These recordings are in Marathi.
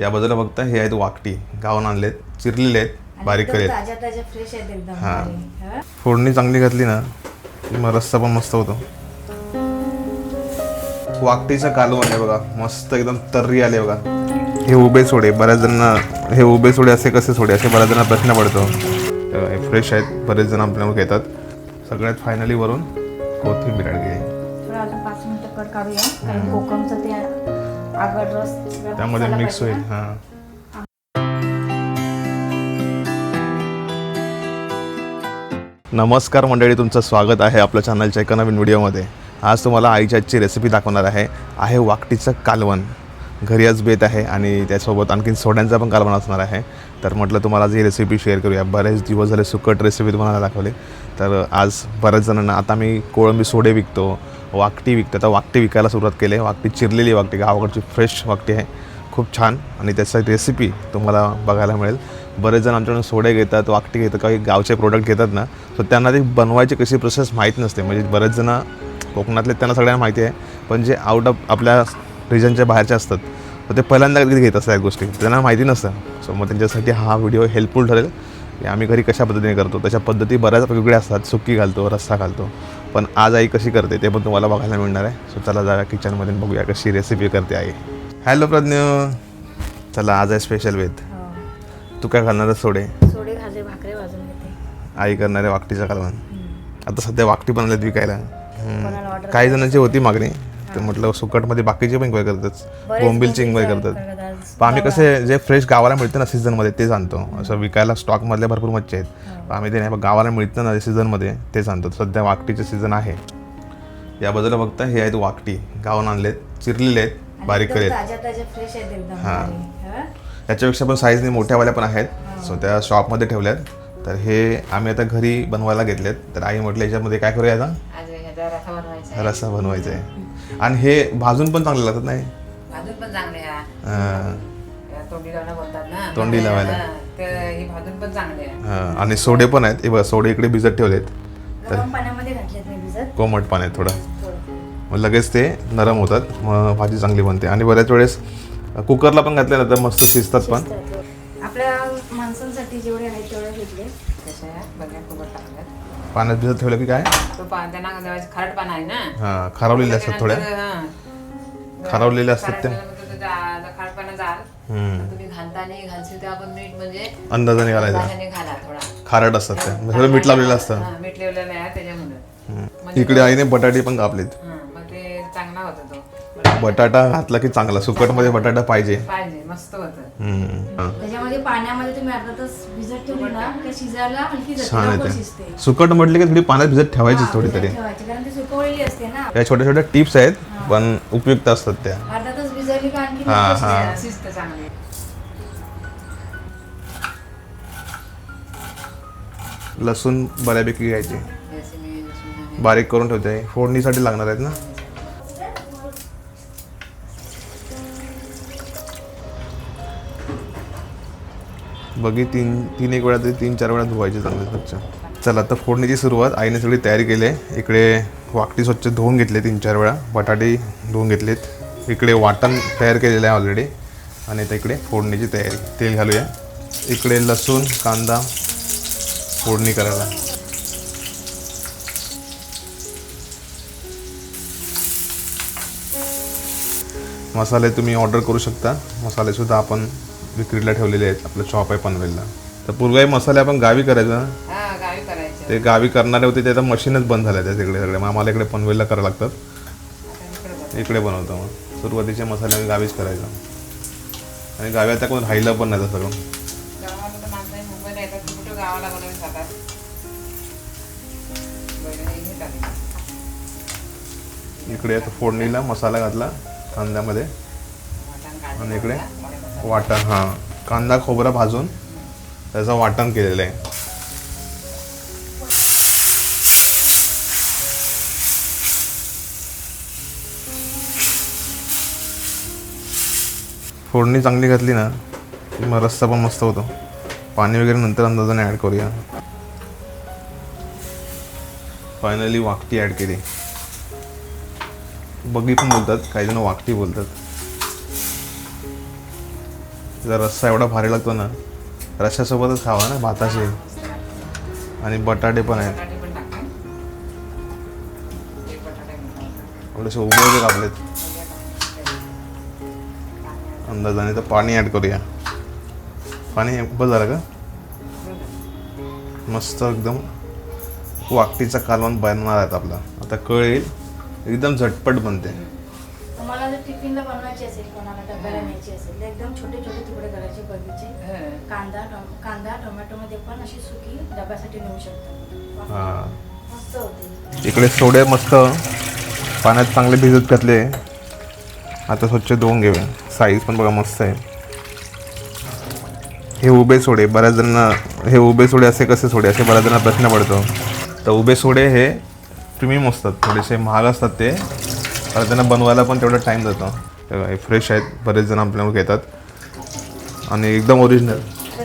या बाजूला बघता हे आहेत वाकटी. गावून आणलेत चिरलेले आहेत बारीक एकदम केलेत ताज्या ताज्या फ्रेश आहेत एकदम हा. भारी. हा? फोडणी चांगली घातली ना की मग रस्सा पण मस्त होतो. वाकटीचं कालवण आहे बघा मस्त एकदम तर्री आले बघा. हे उभे सोडे बऱ्याच जणांना हे उभे सोडे असे कसे सोडे असे बऱ्याच जणांना प्रश्न पडतो. तर हे फ्रेश आहेत बरेच जण आपल्याला घेतात. सगळ्यात फायनली वरून कोथिंबीर केली थोडं अजून पाच मिनिटं कट काढूया कारण कोकमचं ते आगड रस त्यामध्ये मिक्स होईल. हां. नमस्कार मंडळी तुमचं स्वागत आहे आपल्या चॅनलच्या एका नवीन व्हिडिओमध्ये. आज तुम्हाला आईच्या आजची रेसिपी दाखवणार आहे. आहे वाकटीचं कालवण. घरी आज बेत आहे आणि त्यासोबत आणखीन सोड्यांचा पण कालवण असणार आहे. तर म्हटलं तुम्हाला आज ही रेसिपी शेअर करूया. बरेच दिवस झाले सुकट रेसिपी तुम्हाला दाखवले. तर आज बऱ्याच जणांना आता मी कोळंबी सोडे विकतो वाकटी विकतात. आता वाकटी विकायला सुरुवात केली. आहे वाकटी चिरलेली वाकटी गावाकडची फ्रेश वाकटी आहे खूप छान. आणि त्याचा रेसिपी तुम्हाला बघायला मिळेल. बरेच जण आमच्याकडून सोडे घेतात वाकटी घेतात काही गावचे प्रोडक्ट घेतात ना. तर त्यांना ते बनवायची कशी प्रोसेस माहीत नसते. म्हणजे बरेच जण कोकणातले त्यांना सगळ्यांना माहिती आहे. पण जे आउट ऑफ आपल्या रिजनच्या बाहेरचे असतात तर ते पहिल्यांदा कधी घेत असतात गोष्टी. त्यांना माहिती नसतं. सो मग त्यांच्यासाठी हा व्हिडिओ हेल्पफुल ठरेल. की आम्ही घरी कशा पद्धतीने करतो? त्याच्या पद्धती बऱ्याच वेगवेगळ्या असतात. सुकी घालतो रस्सा घालतो. पण आज आई कशी करते ते पण तुम्हाला बघायला मिळणार आहे. सो चला जाऊया किचनमध्ये बघूया कशी रेसिपी करते आई. हॅलो प्रज्ञ. चला आज आहे स्पेशल वेद हो. तू काय घालणार सोडे? सोडे भाजे भाकरे भाजून घेते. आई करणार आहे वाकटीचं कालवण. आता सध्या वाकटी बनवल्यात विकायला. कोणाला हम्म. order काही जणांची होती मागणी. तर म्हटलं सुकटमध्ये बाकीचे पण इन्क्वाय करतात. बोंबिलची इन्क्वाय बोंबीलचे करतात. पण आम्ही कसे जे फ्रेश गावाला मिळतं ना सीझनमध्ये तेच आणतो. असं विकायला स्टॉकमधले भरपूर मच्छी आहेत. पण आम्ही ते नाही पण गावाला मिळतं ना सीझनमध्ये तेच आणतो. सध्या वाकटीचं सीझन आहे. या बाजूला बघता हे आहेत वाकटी. गावाला आणलेत चिरलेले आहेत बारीक एकदम हा. भारी. हा? याच्यापेक्षा पण साईजने मोठ्यावाल्या पण आहेत. सो त्या शॉपमध्ये ठेवल्यात. तर हे आम्ही आता घरी बनवायला घेतलेत. तर आई म्हटलं याच्यामध्ये काय करूया आता? रसा बनवायचा आहे. आणि हे भाजून पण चांगले लागतात नाही भाजून पण चांगले तोंडी लावणं बोलतात ना तोंडी लावायला. हा, हे भाजून पण चांगले. आहे आणि सोडे पण आहेत. हे बघा सोडे इकडे भिजत ठेवलेत. गरम पाण्यामध्ये घातलेत मी भिजत? कोमट पाण्यात थोडं. थोडं. मग लगेच ते नरम होतात. मग भाजी चांगली बनते. आणि बऱ्याच वेळेस कुकरला पण घातले ना तर मस्त शिजतात पण. शिजतात. आपल्या माणसांसाठी जेवढे आहेत तेवढे घेतले. कशा आहे? बघा खूप टाकल्यात पाण्यात भिजत ठेवलं की काय? पा त्यांना जवळचे खारट पान आहे ना. हां खारवलेले असतात थोड्या? हा. खारवलेले असतात ते. खारट पाण्यामध्ये तो पानं जाल. हम्म. तुम्ही घालशील मीठ म्हणजे अंदाजाने घालायचं. अंदाजाने घाला थोडा. खारट असतात ते. म्हणजे थोडं मीठ लावलेलं असतं. हा, मीठ लावलेलं आहे त्याच्यामुळे. हम्म. इकडे आईने बटाटे पण कापलेत. बटाटा. घातला की चांगला. सुकटमध्ये बटाटा पाहिजे. पाहिजे. मस्त होतं. हम्म. हां. त्याच्यामध्ये पाण्यामध्ये तुम्ही अर्धा तास भिजत ठेवली ना ते शिजायला हलकी जाते छान लवकर येते. शिजते. सुकट म्हटले की थोडी पाण्यात भिजत ठेवायची हा, थोडी तरी. ठेवायची कारण ती सुकवलेली असते ना. या छोट्या छोट्या टिप्स आहेत पण उपयुक्त असतात त्या. अर्धा तास भिजवली का आणखी हा, लवकर हा. शिजते. शिस्त चांगली. लसूण बऱ्यापैकी घ्यायचे. मी लसूण. बारीक करून ठेवते. फोडणीसाठी लागणार आहेत ना. बघी तीन तीन एक वेळा तरी तीन चार वेळा धुवायचे चांगले स्वच्छ चला आता फोडणीची सुरुवात. आईने सगळी तयारी केली आहे. इकडे वाकटी स्वच्छ धुवून घेतले तीन चार वेळा. बटाटे धुवून घेतलेत. इकडे वाटण तयार केलेलं आहे ऑलरेडी आणि आता इकडे फोडणीची तयारी. तेल घालूया. इकडे लसूण कांदा फोडणी करायला. मसाले तुम्ही ऑर्डर करू शकता. मसालेसुद्धा आपण विक्रीला ठेवलेले आहेत आपलं शॉप आहे पनवेलला. तर पूर्वी मसाले आपण गावी करायचो ना? हा गावी करायचं. ते गावी करणारे होते ते आता मशीनच बंद झाल्या त्या तिकडे सगळे. मग आम्हाला इकडे पनवेलला करावं लागतात इकडे बनवतो मग. सुरुवातीचे मसाले आम्ही गावीच करायचो. आणि गावी आता कोण राहिलं पण नाही सगळं. हे. इकडे आता फोडणीला मसाला घातला कांद्यामध्ये. आणि इकडे. वाटण हां. कांदा खोबरा भाजून त्याचं वाटण केलेलं आहे. फोडणी चांगली घातली ना की मग रस्सा पण मस्त होतो. पाणी वगैरे नंतर अंदाजाने ॲड करूया. फायनली वाकटी ॲड केली. बगी पण बोलतात काही जण वाकटी बोलतात. त्याचा रस्सा एवढा भारी लागतो ना रश्श्यासोबतच खावा ना भाताशी. आणि बटाटे पण आहेत. थोडेसे उभे कापलेत. अंदाजाने तर पाणी ॲड करूया. पाणी बस झालं का? मस्त एकदम वाकटीचा कालवण बनणार आहेत आपला. आता कळ येईल एकदम झटपट बनते. टिफिनला बनवायची असेल कोणाला डब्याला न्यायची असेल तर एकदम छोटे छोटे तुकडे करायचे बगीचे. हं. कांदा टोम- कांदा टोमॅटोमध्ये पण अशी सुकी डब्यासाठी नेऊ शकता. हां. मस्त होते. इकडे सोडे मस्त पाण्यात चांगले भिजत घातले. आता स्वच्छ धुवून घेऊया. साईज पण बघा मस्त आहे. हे उभे सोडे बऱ्याच जणांना हे उभे सोडे असे कसे सोडे? असे बऱ्याच जणांना प्रश्न पडतो. तर उभे सोडे हे प्रीमियम असतात थोडेसे महाग असतात ते. पण त्यांना बनवायला पण तेवढा टाईम जातो. तेव्हा हे फ्रेश आहेत बरेच जण आपल्याला घेतात. आणि एकदम ओरिजिनल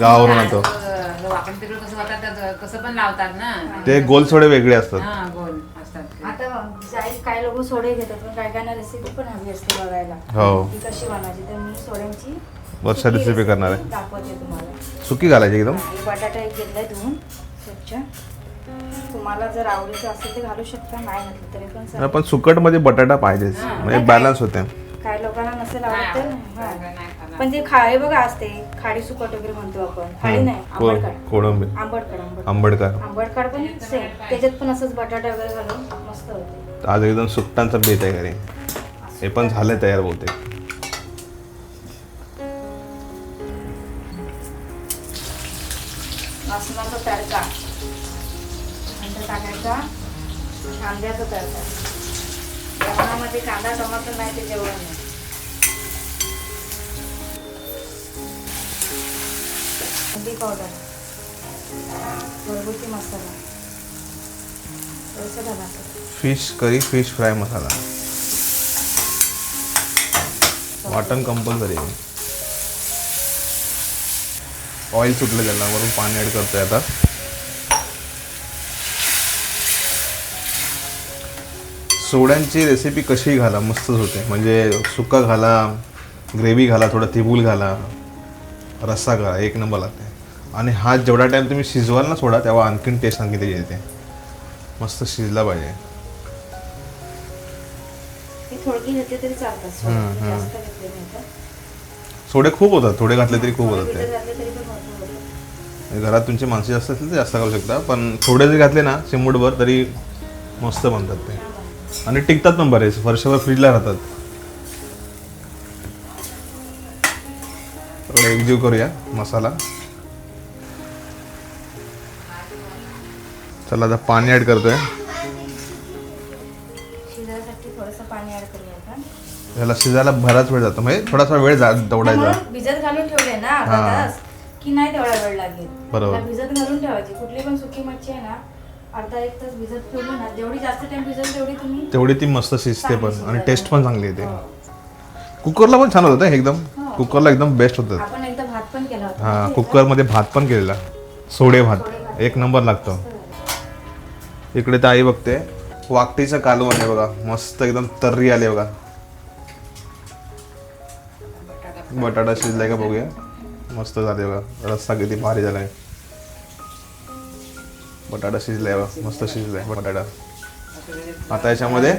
गावावरून आणतो. अं, आपण तिकडे कसं होतात त्यात कसं पण लावतात ना? ते गोल सोडे वेगळे असतात. हा गोल असतात ते. आता जाई काही लोक सोडे घेतात पण काय काय रेसिपी पण हवी असते बघायला. हो. ती कशी बनवायची तर मी सोड्यांची वर्षा सुकी रेसिपी करणार आहे. दाखवते तुम्हाला. सुकी घालायची एकदम? बटाटा एक घेतलाय धुवून स्वच्छ. तुम्हाला जर आवडीचं असेल तर घालू शकता नाही घातलं तरी पण चालेल. पण सुकटमध्ये बटाटा पाहिजेच म्हणजे बॅलन्स होते. काही लोकांना नसेल आवडत तर हा. पण ते खाळे बघा असते खाडी सुकट वगैरे म्हणतो आपण खाडी नाही कोळंबी. आंबट आंबेडकर पण सेम त्याच्यात पण असंच बटाटा वगैरे घालून मस्त होते. आज एकदम सुकटांचा बेत आहे घरी. हे पण झालंय तयार बोलते नंतर टाकायचा कांद्याचा तडका जेवणामध्ये कांदा टमाटर नाही ते जेवण नाही. हळदी पावडर. घरगुती मसाला. थोडंसं घालायचं फिश करी फिश फ्राय मसाला. वाटण कंपल्सरी आहे. ऑइल सुटलं त्याला वरून पाणी ॲड करतोय आता. सोड्यांची रेसिपी कशी घाला मस्तच होते. म्हणजे सुका घाला ग्रेव्ही घाला थोडा तिबूल घाला रस्सा घाला एक नंबर लागते. आणि हा जेवढा टाईम तुम्ही शिजवाल ना सोडा तेव्हा आणखीन टेस्ट आणखी त्याची येते. मस्त शिजला पाहिजे. ती सोडा. खूप होतात थोडे घातले तरी खूप होतात ते. घरात तुमची माणसे जास्त असतील तर जास्त घालू शकता पण थोडे जरी घातले ना चिमूटभर तरी मस्त बनतात ते. आणि टिकतात पण बरेच. वर्षभर फ्रीजला राहतात. थोडं एकजीव करूया मसाला. चला आता पाणी ॲड करतोय. ह्याला शिजायला बराच वेळ जातो. म्हणजे थोडासा वेळ दौडायचा. भिजत घालून ठेवले ना अर्धा. तास की नाही तेवढा वेळ लागेल. बरोबर. त्याला भिजत घालून ठेवायची. कुठली पण सुकी मच्छी आहे ना अर्धा एक तास भिजत ठेवली ना जेवढी जास्त टाइम भिजत तेवढी तुम्ही तेवढी ती मस्त शिजते पण आणि. टेस्ट पण चांगली येते. हो. कुकरला पण छान होतं हे एकदम. हो. कुकरला एकदम बेस्ट होतं. आपण एकदा भात पण केला होता. हा माहिती आहे. का? कुकरमध्ये भात पण केलेला. सोडे भात. सोडे भात. एक नंबर लागतो. इकडे तर आई बघते. वाकटीचं कालवण आहे बघा. मस्त एकदम तर्री आली बघा. बटाटा शिजलाय का बघूया. मस्त झाले बघा. रस्सा किती भारी झालाय. बटाटा शिजलाय मस्त शिजलाय बटाटा. आता याच्यामध्ये.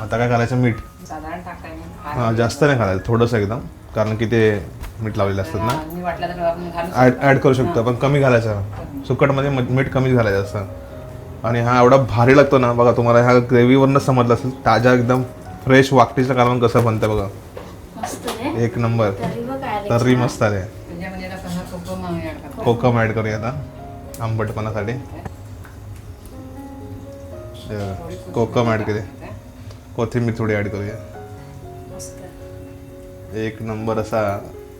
आता काय करायचं? मीठ. हा जास्त नाही घालायचं थोडंसं एकदम. कारण की ते मीठ लावलेले असतात ना. ॲड. ॲड करू शकतो पण कमी घालायचं. सुकटमध्ये मीठ कमीच घालायचं असतं. आणि हा एवढा भारी लागतो ना बघा तुम्हाला ह्या ग्रेव्हीवरनं समजलं असेल ताज्या एकदम फ्रेश वाकटीचं कालवण कसं बनतं बघा. एक नंबर. तर्री. मस्त आले करतो. कोकम ॲड करूया आता आंबटपणासाठी. कोकम ॲड केले कोथिंबीर थोडी ॲड करूया. एक नंबर असा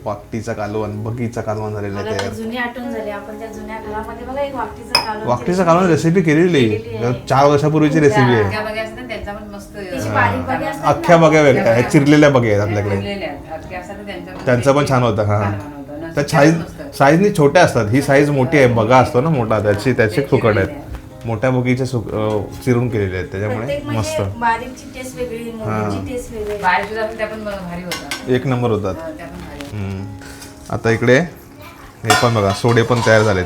वाकटीचा कालवण बगीचा कालवण झालेला तयार. जुनी आठवण झाली. आपण त्या जुन्या घरामध्ये बघा एक वाकटीचं कालवण वाकटीचा कालवण रेसिपी केलेली. चार वर्षापूर्वीची रेसिपी आहे. अख्ख्या बघ्या वेगळ्या. चिरलेल्या बघ्या आहेत आपल्याकडे. त्यांचं पण त्यांचं पण छान होतं हा. त्या नसतं. साईजनी छोट्या असतात. ही साईज मोठी आहे. बघा असतो ना मोठा. त्याची त्याचे चिरलेले आहेत. मोठ्या बगीचे चिरून केलेले आहेत. त्याच्यामुळे मस्त. म्हणजे होतात. एक नंबर होतात. हा. आता इकडे हे पण बघा सोडे पण तयार झालेत.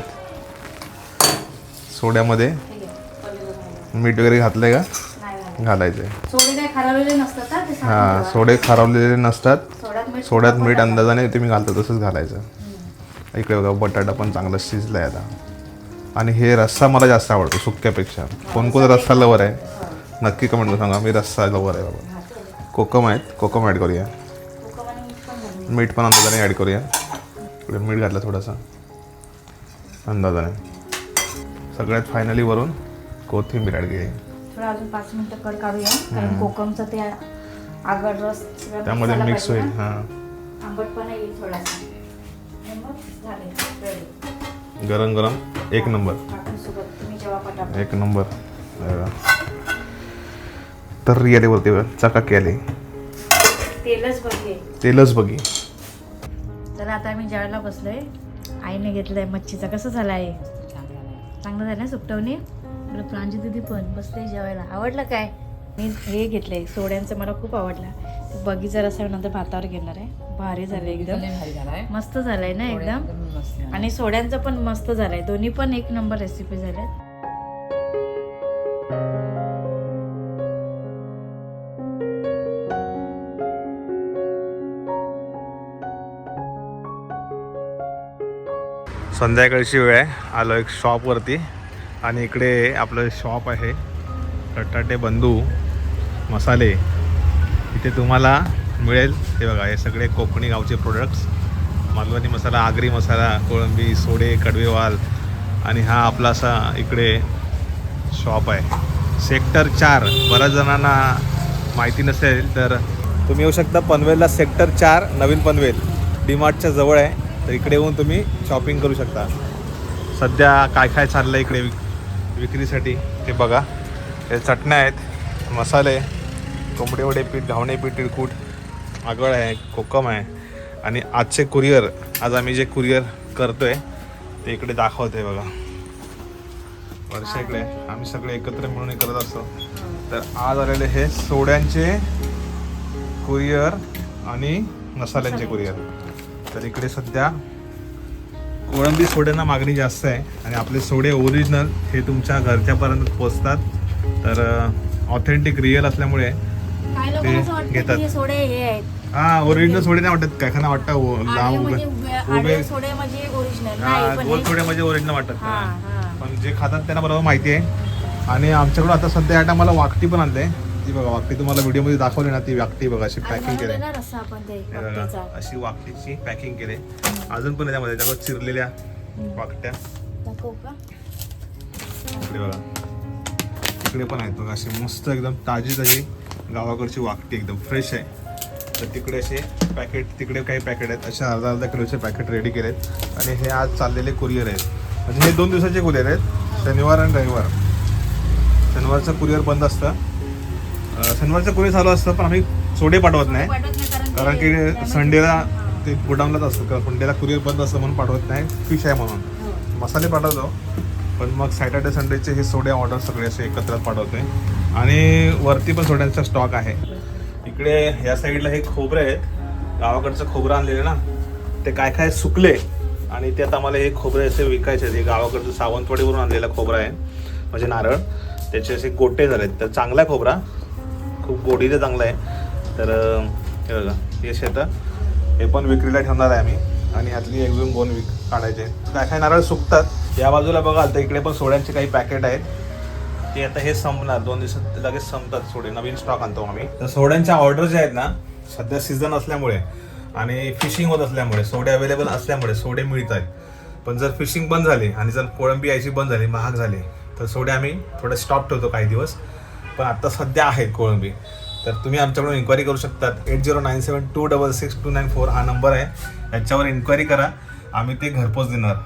सोड्यामध्ये. मीठ वगैरे घातलंय का? सांगून हां. सोडे खारवलेले नसतात. सोड्यात मीठ. अंदाजाने तुम्ही घालता तसंच घालायचं. इकडे बघा बटाटा पण चांगला शिजलाय आता. आणि हे रस्सा मला जास्त आवडतो सुक्यापेक्षा. कोण कोण रस्सा लवर आहे नक्की कमेंट सांगा. मी रस्सा लवर आहे बाबा. कोकम आहेत कोकम ॲड करूया. मीठ पण अंदाजाने ॲड करूया. इकडे मीठ घातलं थोडासा. अंदाजाने. सगळ्यात फायनली वरून कोथिंबीर ॲड केली. थोडं अजून पाच मिनिटं कड काढूया कारण कोकमचं ते रस त्यामध्ये मिक्स होईल हां. आंबटपणा येईल थोडासा. गरम गरम एक नंबर. एक नंबर. तर आले वरती बघ, चकाकी आली तेलच बघे. तेलच बघी. तर आता आम्ही जेवायला बसलोय. आईने घेतलंय मच्छीचा. कसं झाला आहे. चांगलं झालं ना सुकटवणी? प्रांजी दिदी पण बसले जेवायला. आवडलं काय? मी हे घेतलंय सोड्यांचं मला खूप आवडला. बगीचा रसा नंतर भातावर घेणार आहे. भारी झालं एकदम. लय भारी झालाय. मस्त झालंय ना एकदम. आणि सोड्यांचं पण मस्त झालंय. दोन्ही पण एक नंबर रेसिपी झाल्यात. संध्याकाळची वेळ आहे. आलो एक शॉपवरती आणि इकडे आपलं शॉप आहे. रटाटे बंधू. मसाले इथे तुम्हाला मिळेल. हे बघा हे सगळे कोकणी गावचे प्रोडक्ट्स मालवणी मसाला आगरी मसाला कोळंबी सोडे कडवेवाल. आणि हा आपला असा इकडे शॉप आहे. सेक्टर चार. बऱ्याच जणांना माहिती नसेल तर तुम्ही येऊ शकता पनवेलला सेक्टर चार नवीन पनवेल. डीमार्टच्या जवळ आहे. तर इकडे येऊन तुम्ही शॉपिंग करू शकता. सध्या काय काय चाललं इकडे विक विक्रीसाठी? ते बघा. हे चटण्या आहेत मसाले. कोंबडे वडे पीठ घावणे पीठ तिळकूट आगळ आहे कोकम आहे. आणि आजचे कुरिअर आज आम्ही जे कुरिअर करतोय ते इकडे दाखवतोय बघा. वर्षा इकडे आम्ही सगळे एकत्र मिळून करत असतो. तर आज आलेले हे सोड्यांचे कुरिअर आणि मसाल्यांचे कुरिअर. तर इकडे सध्या कोळंबी सोड्यांना मागणी जास्त आहे आणि आपले सोडे ओरिजिनल हे तुमच्या घरच्यापर्यंत पोचतात. तर ऑथेंटिक रिअल असल्यामुळे ते वाटतं घेतात. हे हे हा ओरिजिनल सोडे नाही वाटत. काय खाना वाटतं म्हणजे उभे वे- उभे आडे सोडे म्हणजे ओरिजिनल नाही पण गोल सोडे म्हणजे ओरिजिनल हा त्यांना. हा. पण जे खातात त्यांना बरोबर माहिती आहे. आणि आमच्याकडून आता सध्या या टायमाला वाकटी पण आणले ती बघा वाकटी तुम्हाला व्हिडिओमध्ये दाखवली ना ती वाकटी बघा अशी पॅकिंग केली. अशी वाकटीची पॅकिंग केली अजून पण त्यामध्ये त्यावर चिरलेल्या वाकट्या. इकडे बघा. इकडे पण आहेत बघा अशी मस्त एकदम ताजी ताजी गावाकडची वाकटी एकदम फ्रेश आहे. तर तिकडे असे पॅकेट तिकडे काही पॅकेट आहेत. असे अर्धा अर्धा किलोचे पॅकेट रेडी केलेत. आणि हे आज चाललेले कुरिअर आहेत. म्हणजे हे दोन दिवसाचे कुरिअर आहेत. शनिवार आणि रविवार. शनिवारचं कुरिअर बंद असतं. शनिवारचं कुरिअर चालू असतं पण आम्ही सोडे पाठवत नाही. कारण की संडेला. ते गोडाऊनलाच असतं. कारण संडेला कुरिअर बंद असतं म्हणून पाठवत नाही. फिश आहे म्हणून. हो. मसाले पाठवतो. पण मग सॅटर्डे संडेचे हे सोडे ऑर्डर सगळे असे एकत्र पाठवतोय. आणि वरती पण सोड्यांचा स्टॉक आहे. इकडे या साईडला हे खोबरे आहेत. गावाकडचं खोबरं आणलेलं ना ते काय काय सुकले आणि त्यात आम्हाला हे खोबरे असे विकायचे आहेत. हे गावाकडचं सावंतवाडीवरून आणलेलं खोबरं आहे म्हणजे नारळ. त्याचे असे गोटे झालेत. तर चांगला आहे खोबरा. खूप गोडीचं चांगलं आहे. तर हे बघा हे शेतं हे पण विक्रीला ठेवणार आहे आम्ही. आणि यातली एक दोन दोन विक काढायचे. काय काय नारळ सुकतात या बाजूला बघाल तर इकडे पण सोड्यांचे काही पॅकेट आहेत. ते आता हे संपणार. दोन दिवसात लगेच संपतात सोडे. नवीन स्टॉक आणतो आम्ही. तर सोड्यांच्या ऑर्डर ज्या आहेत ना सध्या सीझन असल्यामुळे आणि फिशिंग होत असल्यामुळे सोडे अवेलेबल असल्यामुळे सोडे मिळत आहेत पण जर फिशिंग बंद झाली आणि जर कोळंबी यायची बंद झाली महाग झाली तर सोडे आम्ही थोडं स्टॉप ठेवतो काही दिवस. पण आता सध्या आहेत कोळंबी. तर तुम्ही आमच्याकडून इन्क्वायरी करू शकतात. Eight zero nine seven two double six two nine four हा नंबर आहे. याच्यावर इन्क्वायरी करा. आम्ही ते घरपोच देणार.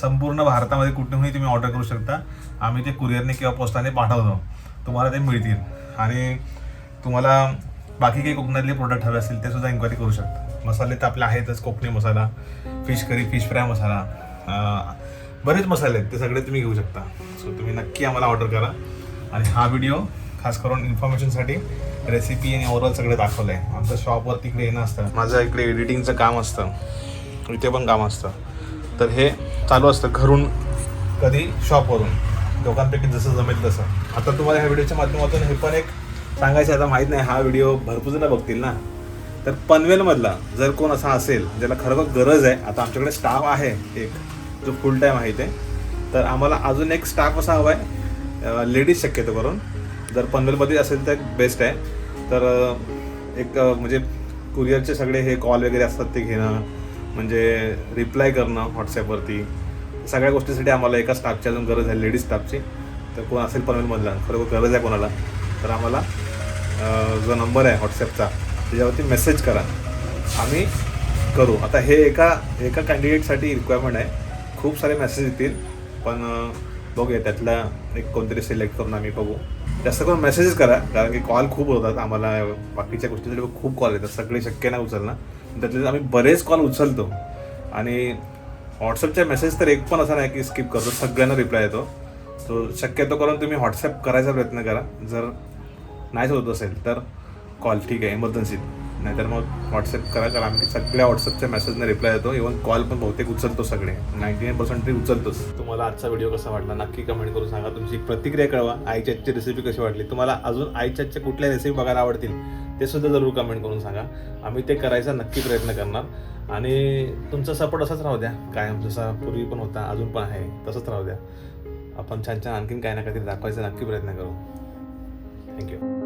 संपूर्ण भारतामध्ये कुठूनही तुम्ही ऑर्डर करू शकता. आम्ही ते कुरिअरने किंवा पोस्टाने पाठवतो. तुम्हाला ते मिळतील. आणि तुम्हाला बाकी काही कोकणातले प्रोडक्ट हवे असतील ते सुद्धा इन्क्वायरी करू शकता. मसाले तर आपले आहेतच कोकणी मसाला फिश करी फिश फ्राय मसाला. बरेच मसाले आहेत ते सगळे तुम्ही घेऊ शकता. सो तुम्ही नक्की आम्हाला ऑर्डर करा. आणि हा व्हिडिओ खास करून इन्फॉर्मेशनसाठी रेसिपी आणि ओव्हरऑल सगळं दाखवलं. आहे आमचं शॉपवर तिकडे येणं असतं. माझं इकडे एडिटिंगचं काम असतं. इथे पण काम असतं. तर हे चालू असतं घरून कधी शॉपवरून दोघांपैकी जसं जमेल तसं. आता तुम्हाला ह्या व्हिडिओच्या माध्यमातून हे पण एक सांगायचं आता माहीत नाही हा व्हिडिओ भरपूर जण बघतील ना. तर पनवेलमधला जर कोण असा असेल ज्याला खरोखर गरज आहे आता आमच्याकडे स्टाफ आहे एक जो फुल टाईम आहे ते तर आम्हाला अजून एक स्टाफ असा हवा आहे लेडीज शक्यतो करून. जर पनवेलमध्ये असेल तर बेस्ट आहे. तर एक म्हणजे कुरिअरचे सगळे हे कॉल वगैरे असतात ते घेणं म्हणजे रिप्लाय करणं व्हॉट्सॲपवरती सगळ्या गोष्टीसाठी आम्हाला एका स्टाफची अजून गरज आहे लेडीज स्टाफची तर कोण असेल पनवेलमधला खरोखर गरज आहे कोणाला? तर आम्हाला जो नंबर आहे व्हॉट्सॲपचा त्याच्यावरती मेसेज करा. आम्ही करू. आता हे एका एका कॅन्डिडेटसाठी रिक्वायरमेंट आहे. खूप सारे मेसेज येतील पण बघूया त्यातला एक कोणतरी सिलेक्ट करून आम्ही बघू. जास्त करून मेसेजेस करा कारण की कॉल खूप होतात आम्हाला बाकीच्या गोष्टीसाठी खूप कॉल येतात सगळे शक्य नाही उचलणं. त्यातले आम्ही बरेच कॉल उचलतो. आणि व्हॉट्सअपच्या मेसेज तर एक पण असा नाही की स्किप करतो सगळ्यांना रिप्लाय येतो. तो शक्यतो करून तुम्ही व्हॉट्सअप करायचा प्रयत्न करा. जर नाहीच होत असेल तर कॉल ठीक आहे इमर्जन्सीत नाहीतर मग व्हॉट्सअप करा कारण आम्ही सगळ्या व्हॉट्सअपच्या मेसेजने रिप्लाय येतो इव्हन कॉल पण बहुतेक उचलतो सगळे. नाईन्टी नाईन पर्सेंट तरी उचलतोच. तुम्हाला आजचा व्हिडिओ कसा वाटला? नक्की कमेंट करून सांगा. तुमची प्रतिक्रिया कळवा. आईच्या आजची रेसिपी कशी वाटली? तुम्हाला अजून आईच्या आजच्या कुठल्या रेसिपी बघायला आवडतील ते सुद्धा जरूर कमेंट करून सांगा. आम्ही ते करायचा नक्की प्रयत्न करणार. आणि तुमचा सपोर्ट असाच राहू द्या. कायम जसा पूर्वी पण होता अजून पण आहे तसंच राहू द्या. आपण छान छान आणखीन काही ना काहीतरी दाखवायचा नक्की प्रयत्न करू. थँक्यू